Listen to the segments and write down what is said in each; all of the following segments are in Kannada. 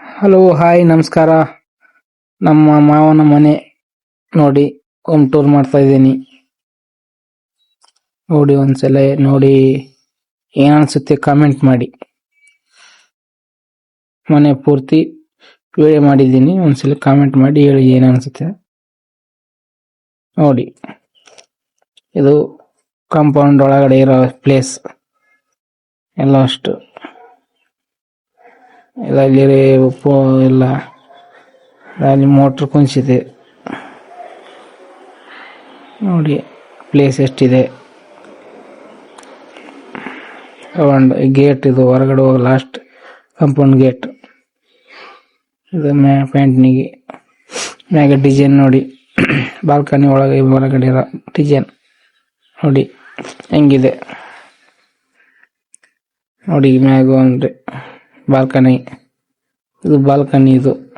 ಹಲೋ ಹಾಯ್ ನಮಸ್ಕಾರ. ನಮ್ಮ ಮಾವನ ಮನೆ ನೋಡಿ ಹೋಮ್ ಟೂರ್ ಮಾಡ್ತಾ ಇದ್ದೀನಿ. ನೋಡಿ ಒಂದ್ಸಲ, ನೋಡಿ ಏನ್ ಅನ್ಸುತ್ತೆ ಕಾಮೆಂಟ್ ಮಾಡಿ. ಮನೆ ಪೂರ್ತಿ ವಿಡಿಯೋ ಮಾಡಿದ್ದೀನಿ, ಒಂದ್ಸಲ ಕಾಮೆಂಟ್ ಮಾಡಿ ಹೇಳಿ ಏನ್ ಅನ್ಸುತ್ತೆ. ನೋಡಿ, ಇದು ಕಾಂಪೌಂಡ್ ಒಳಗಡೆ ಇರೋ ಪ್ಲೇಸ್ ಎಲ್ಲ ಅಷ್ಟು ಎಲ್ಲ ಇಲ್ಲಿ ಉಪ್ಪು ಇಲ್ಲ ಅಲ್ಲಿ ಮೋಟ್ರ್ ಕುಂಚಿದೆ ನೋಡಿ ಪ್ಲೇಸ್ ಎಷ್ಟಿದೆ? ಒಂದು ಗೇಟ್ ಇದು ಹೊರಗಡೆ ಹೋಗಿ ಲಾಸ್ಟ್ ಕಾಂಪೌಂಡ್ ಗೇಟ್ ಇದು ಮ್ಯಾ ಪ್ಯಾಂಟ್ನಿಗೆ ಮ್ಯಾಗ ಡಿಸೈನ್ ನೋಡಿ. ಬಾಲ್ಕನಿ ಒಳಗೆ ಹೊರಗಡೆ ಇರೋ ಡಿಸೈನ್ ನೋಡಿ, ಹೆಂಗಿದೆ? ನೋಡಿ ಮ್ಯಾಗ ಒಂದು ಬಾಲ್ಕನಿ. ಇದು ಬಾಲ್ಕನಿ ಇದು.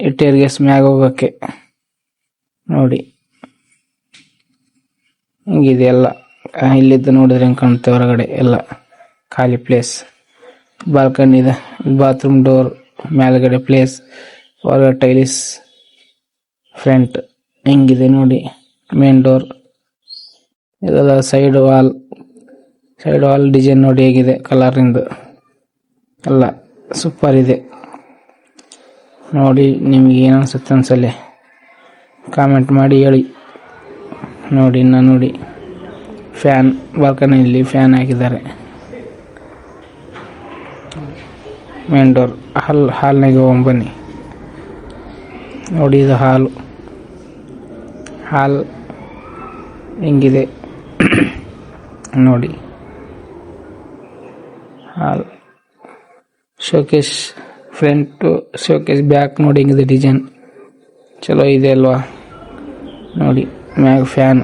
ಇಟ್ಟೇರ್ಗೆಸ್ ಮ್ಯಾಗ ಹೋಗಕ್ಕೆ ನೋಡಿ. ಹಿಂಗಿದೆ ಎಲ್ಲ. ಇಲ್ಲಿದ್ದು ನೋಡಿದ್ರೆ ಹೆಂಗೆ ಕಾಣುತ್ತೆ ಹೊರಗಡೆ ಎಲ್ಲ. ಖಾಲಿ ಪ್ಲೇಸ್. ಬಾಲ್ಕನಿ ಇದೆ. ಬಾತ್ರೂಮ್ ಡೋರ್, ಮೇಲ್ಗಡೆ ಪ್ಲೇಸ್, ಹೊರಗಡೆ ಟೈಲಿಸ್, ಫ್ರಂಟ್. ಹೆಂಗಿದೆ ನೋಡಿ. Main door. ಇದೆಲ್ಲ side wall. Side wall design ನೋಡಿ ಹೇಗಿದೆ ಕಲರಿಂದು ಎಲ್ಲ ಸೂಪರ್ ಇದೆ. ನೋಡಿ, ನಿಮಗೆ ಏನು ಅನ್ಸುತ್ತೆ ಅನ್ಸಲ್ಲಿ? ಕಾಮೆಂಟ್ ಮಾಡಿ ಹೇಳಿ. ನೋಡಿ, ಇನ್ನು ನೋಡಿ. ಫ್ಯಾನ್ ಬಾಲ್ಕನಿಯಲ್ಲಿ ಫ್ಯಾನ್ ಹಾಕಿದ್ದಾರೆ. ಮೇನ್ ಡೋರ್ ಹಾಲ್ ಹಾಲ್ನಾಗೆ ಹೋಗ್ಬನ್ನಿ ನೋಡಿ, ಇದು ಹಾಲು ಹಾಲ್ ಹೆಂಗಿದೆ. ನೋಡಿ. Hall showcase front showcase back ನೋಡಿ ಹಿಂಗಿದೆ ಡಿಸೈನ್ ಚಲೋ ಇದೆ ಅಲ್ವಾ? ನೋಡಿ, ಮ್ಯಾಗ ಫ್ಯಾನ್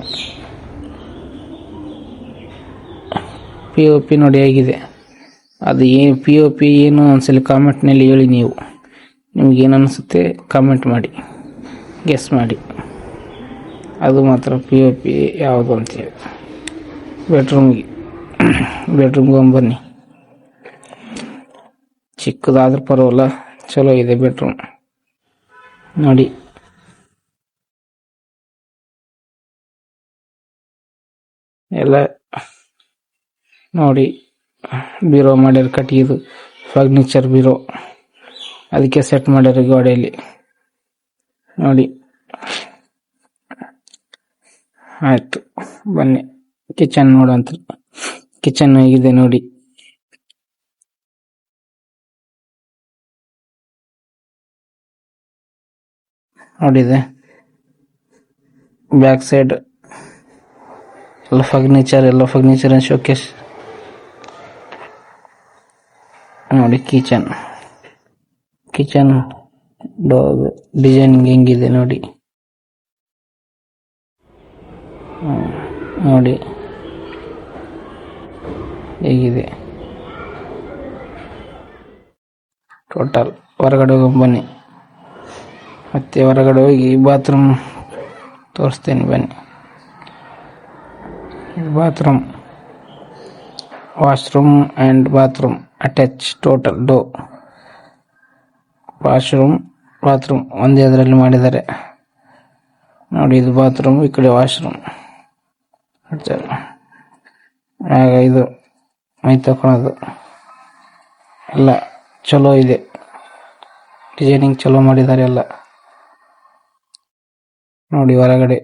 ಪಿ ಒ ಪಿ ನೋಡಿ ಹೇಗಿದೆ. ಅದು ಏನು ಪಿ ಒ ಪಿ ಏನು ಒಂದ್ಸಲ ಕಾಮೆಂಟ್ನಲ್ಲಿ ಹೇಳಿ ನೀವು. ನಿಮ್ಗೆ ಏನು ಅನಿಸುತ್ತೆ ಕಾಮೆಂಟ್ ಮಾಡಿ. ಗೆಸ್ ಮಾಡಿ. ಅದು ಮಾತ್ರ ಪಿ ಒ ಪಿ ಯಾವುದು ಅಂತೇಳಿ ಬೆಡ್ರೂಮ್ಗೆ ಬೆಡ್ರೂಮ್ಗೆ ಬನ್ನಿ. ಚಿಕ್ಕದಾದ್ರೂ ಪರವಾಗಿಲ್ಲ, ಚಲೋ ಇದೆ ಬೆಡ್ರೂಮ್ ನೋಡಿ. ಎಲ್ಲ ನೋಡಿ. ಬೀರೋ ಮಾಡ್ಯಾರ ಕಟ್ಟಿಗೆದು ಫರ್ನಿಚರ್ ಬೀರೋ ಅದಕ್ಕೆ ಸೆಟ್ ಮಾಡ್ಯಾರ ಗೋಡೆಯಲ್ಲಿ. ನೋಡಿ. ಆಯ್ತು, ಬನ್ನಿ. ಕಿಚನ್ ನೋಡಂತ ಕಿಚನ್ ಹೇಗಿದೆ ನೋಡಿ. ನೋಡಿದೆ. ಬ್ಯಾಕ್ ಸೈಡ್ ಎಲ್ಲ ಫರ್ನಿಚರ್ ಎಲ್ಲ ಫರ್ನಿಚರ್ ಶೋಕೇಸ್ ನೋಡಿ ಕಿಚನ್ ಕಿಚನ್ ಡೋರ್ ಡಿಸೈನಿಂಗ್ ಹೆಂಗಿದೆ ನೋಡಿ. ನೋಡಿ. ಹೇಗಿದೆ. ಟೋಟಲ್ ಹೊರಗಡೆ ಬನ್ನಿ. ಮತ್ತೆ ಹೊರಗಡೆ ಹೋಗಿ ಬಾತ್ರೂಮ್ ತೋರಿಸ್ತೇನೆ ಬನ್ನಿ. Bathroom washroom and bathroom attach total Dow washroom bathroom ಒಂದೇ ಅದರಲ್ಲಿ ಮಾಡಿದ್ದಾರೆ. ನೋಡಿ, ಇದು ಬಾತ್ರೂಮ್ ಈ ಕಡೆ ವಾಶ್ರೂಮ್ ಆಗ ಇದು ಮೈ ತಗೊಳೋದು ಎಲ್ಲ ಚಲೋ ಇದೆ. ಡಿಸೈನಿಂಗ್ ಚಲೋ ಮಾಡಿದ್ದಾರೆ ಎಲ್ಲ. ನೋಡಿ ಹೊರಗಡೆ.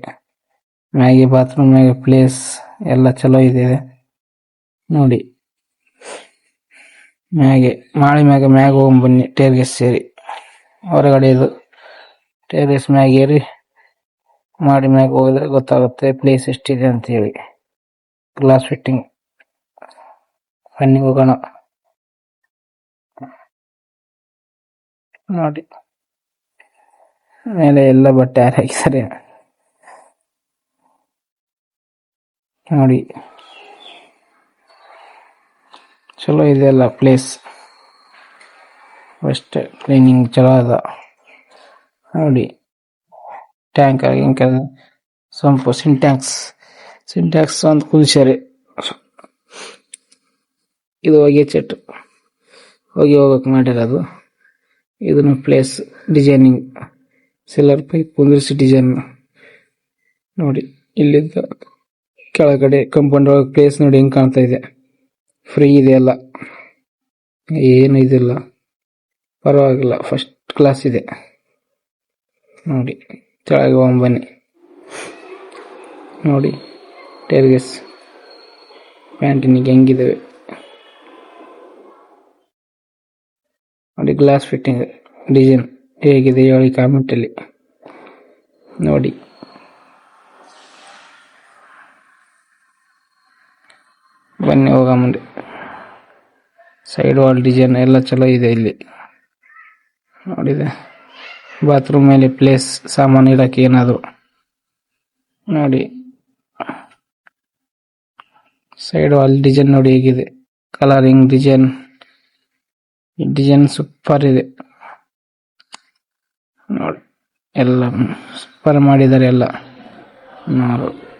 ಮ್ಯಾಗಿ ಬಾತ್ರೂಮ್ ಮ್ಯಾಗಿ ಪ್ಲೇಸ್ ಎಲ್ಲ ಚಲೋ ಇದೆ. ನೋಡಿ. ಮ್ಯಾಗೆ, ಮಾಳಿ ಮ್ಯಾಗ ಮ್ಯಾಗ ಹೋಗಿ ಬನ್ನಿ ಟೇರ್ಗೆಸ್ ಸೇರಿ. ಹೊರಗಡೆ ಇದು ಟೇರ್ಗೆಸ್ ಮ್ಯಾಗ ಏರಿ ಮಾಡಿ ಮ್ಯಾಗ ಹೋಗಿದ್ರೆ ಗೊತ್ತಾಗುತ್ತೆ ಪ್ಲೇಸ್ ಎಷ್ಟಿದೆ ಅಂತ ಹೇಳಿ. ಗ್ಲಾಸ್ ಫಿಟ್ಟಿಂಗ್ ಬನ್ನಿ ಹೋಗೋಣ. ನೋಡಿ. ಮೇಲೆ ಎಲ್ಲ ಬಟ್ಟೆ ಯಾರು ಹಾಕಿದ್ದಾರೆ? ನೋಡಿ. ಚಲೋ ಇದೆಲ್ಲ ಪ್ಲೇಸ್ ಫಸ್ಟ್ ಕ್ಲೀನಿಂಗ್ ಚಲೋ ಅದ. ನೋಡಿ. ಟ್ಯಾಂಕ್ ಗಿಂಕ್ ಸಂಪು ಸಿಂಟ್ಯಾಕ್ಸ್ ಸಿಂಟ್ಯಾಕ್ಸ್ ಅಂತ ಕುದಿಸ್ಯಾರೆ. ಇದು ಹೊಗೆ ಚಟ್. ಹೋಗಿ ಹೋಗಕ್ಕೆ ಮಾಡಿರೋದು. ಇದನ್ನು ಪ್ಲೇಸ್ ಡಿಸೈನಿಂಗ್ ಸಿಲ್ಲರ್ ಪೈಪ್ ಕುಂದಿರಿಸಿ ಡಿಸೈನ್ ನೋಡಿ, ಇಲ್ಲಿದ್ದ ಕೆಳಗಡೆ ಕಂಪೌಂಡ್ ಒಳಗೆ ಪ್ಲೇಸ್ ನೋಡಿ ಹೆಂಗ್ ಕಾಣ್ತಾ ಇದೆ. ಫ್ರೀ ಇದೆ ಎಲ್ಲ ಏನು ಇದಿಲ್ಲ. ಪರವಾಗಿಲ್ಲ ಫಸ್ಟ್ ಕ್ಲಾಸ್ ಇದೆ. ನೋಡಿ, ಕೆಳಗೆ ಹೋಗ್ಬನ್ನಿ ನೋಡಿ ಟೆರ್ಗೆಸ್ ಪ್ಯಾಂಟಿನಿಗೆ ಹೆಂಗಿದ್ದಾವೆ ನೋಡಿ ಗ್ಲಾಸ್ ಫಿಟ್ಟಿಂಗ್ ಡಿಸೈನ್ ಹೇಗಿದೆ ಹೇಳಿ ಕಾಮೆಂಟಲ್ಲಿ ನೋಡಿ. ಬನ್ನಿ, ಹೋಗ ಮುಂದೆ. ಸೈಡ್ ವಾಲ್ ಡಿಸೈನ್ ಎಲ್ಲ ಚಲೋ ಇದೆ ಇಲ್ಲಿ. ನೋಡಿದೆ. ಬಾತ್ರೂಮ್ ಮೇಲೆ ಪ್ಲೇಸ್ ಸಾಮಾನು ಇಡಕ್ಕೆ ಏನಾದರೂ. ನೋಡಿ. ಸೈಡ್ ವಾಲ್ ಡಿಸೈನ್ ನೋಡಿ ಹೇಗಿದೆ. ಕಲರಿಂಗ್ ಡಿಸೈನ್ ಡಿಸೈನ್ ಸೂಪರ್ ಇದೆ. ನೋಡಿ. ಎಲ್ಲ ಸೂಪರ್ ಮಾಡಿದ್ದಾರೆ ಎಲ್ಲ. ನೋಡು